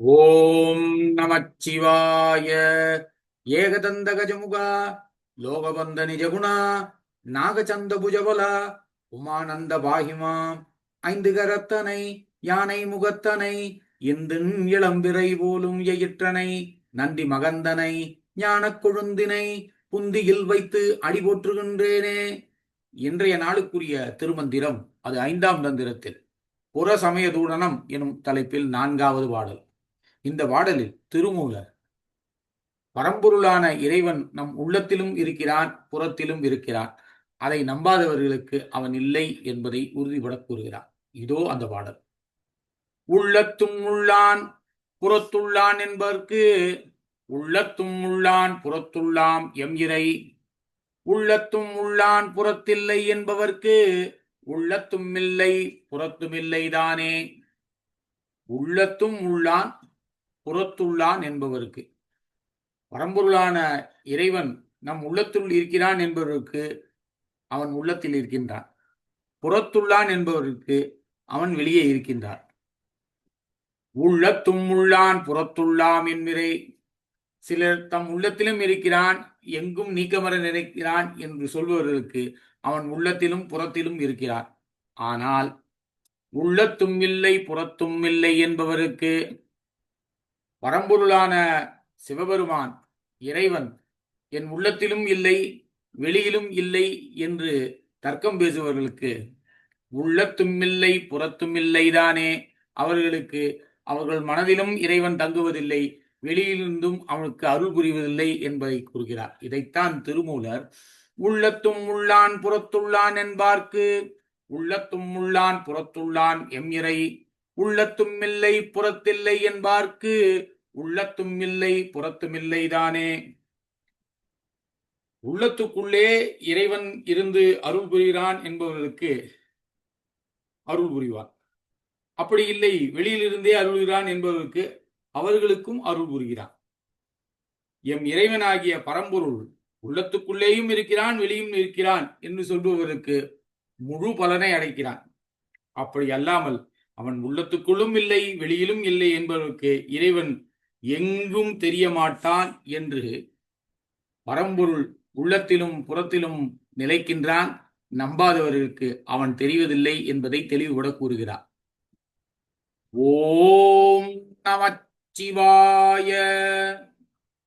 ஓம் நமச்சிவாய. ஏகதந்த கஜமுகா லோகபந்த நிஜகுணா நாகச்சந்த புஜபலா உமானந்த பாகிமாம் ஐந்து கரத்தனை யானை முகத்தனை இந்தின் இளம்பிறை போலும் எயிற்றனை நந்தி மகந்தனை ஞானக் கொழுந்தினை புந்தியில் வைத்து அடி போற்றுகின்றேனே. இன்றைய நாளுக்குரிய திருமந்திரம் அது ஐந்தாம் தந்திரத்தில் புற சமய தூடனம் எனும் தலைப்பில் நான்காவது பாடல். இந்த பாடலில் திருமூலர் பரம்பொருளான இறைவன் நம் உள்ளத்திலும் இருக்கிறான் புறத்திலும் இருக்கிறான். அதை நம்பாதவர்களுக்கு அவன் இல்லை என்பதை உறுதிபட கூறுகிறான். இதோ அந்த பாடல் உள்ளத்தும் உள்ளான் புறத்துள்ளான் என்பதற்கு உள்ளத்தும் உள்ளான் புறத்துள்ளாம் எம் இறை. உள்ளத்தும் உள்ளான் புறத்தில்லை என்பவர்க்கு உள்ளத்தும் இல்லை புறத்துமில்லை தானே உள்ளத்தும் உள்ளான் புறத்துள்ளான் என்பவருக்கு. பரம்பொருளான இறைவன் நம் உள்ளத்துள் இருக்கிறான் என்பவருக்கு அவன் உள்ளத்தில் இருக்கின்றான். புறத்துள்ளான் என்பவருக்கு அவன் வெளியே இருக்கின்றான். உள்ளத்தும் உள்ளான் புறத்துள்ளாம் என்கிறே சிலர் தம் உள்ளத்திலும் இருக்கிறான் எங்கும் நீக்கமர நினைக்கிறான் என்று சொல்பவர்களுக்கு அவன் உள்ளத்திலும் புறத்திலும் இருக்கிறான். ஆனால் உள்ளத்தும் இல்லை புறத்தும் இல்லை என்பவருக்கு பரம்பொருளான சிவபெருமான் இறைவன் என் உள்ளத்திலும் இல்லை வெளியிலும் இல்லை என்று தர்க்கம் பேசுபவர்களுக்கு உள்ளத்தும் இல்லை புறத்தும் இல்லைதானே அவர்களுக்கு அவர்கள் மனதிலும் இறைவன் தங்குவதில்லை வெளியிலிருந்தும் அவனுக்கு அருள் புரிவதில்லை என்பதை கூறுகிறார். இதைத்தான் திருமூலர் உள்ளத்தும் உள்ளான் புறத்துள்ளான் என்பார்க்கு உள்ளத்தும் உள்ளான் புறத்துள்ளான் எம் இறை உள்ளத்தும் இல்லை புறத்தில்லை என்பார்க்கு உள்ளத்தும் இல்லை புறத்தும் இல்லைதானே உள்ளத்துக்குள்ளே இறைவன் இருந்து அருள் புரிகிறான் என்பவர்களுக்கு அருள் புரிவான். அப்படி இல்லை வெளியிலிருந்தே அருள்கிறான் என்பவர்களுக்கு அவர்களுக்கும் அருள் புரிகிறான். எம் இறைவனாகிய பரம்பொருள் உள்ளத்துக்குள்ளேயும் இருக்கிறான் வெளியும் இருக்கிறான் என்று சொல்பவருக்கு முழு பலனை அடைக்கிறான் அப்படி அல்லாமல் அவன் உள்ளத்துக்குள்ளும் இல்லை வெளியிலும் இல்லை என்பவருக்கு இறைவன் எங்கும் தெரிய மாட்டான் என்று பரம்பொருள் உள்ளத்திலும் புறத்திலும் நிலைக்கின்றான். நம்பாதவர்களுக்கு அவன் தெரிவதில்லை என்பதை தெளிவுபட கூறுகிறார். ஓம் நமச்சிவாய.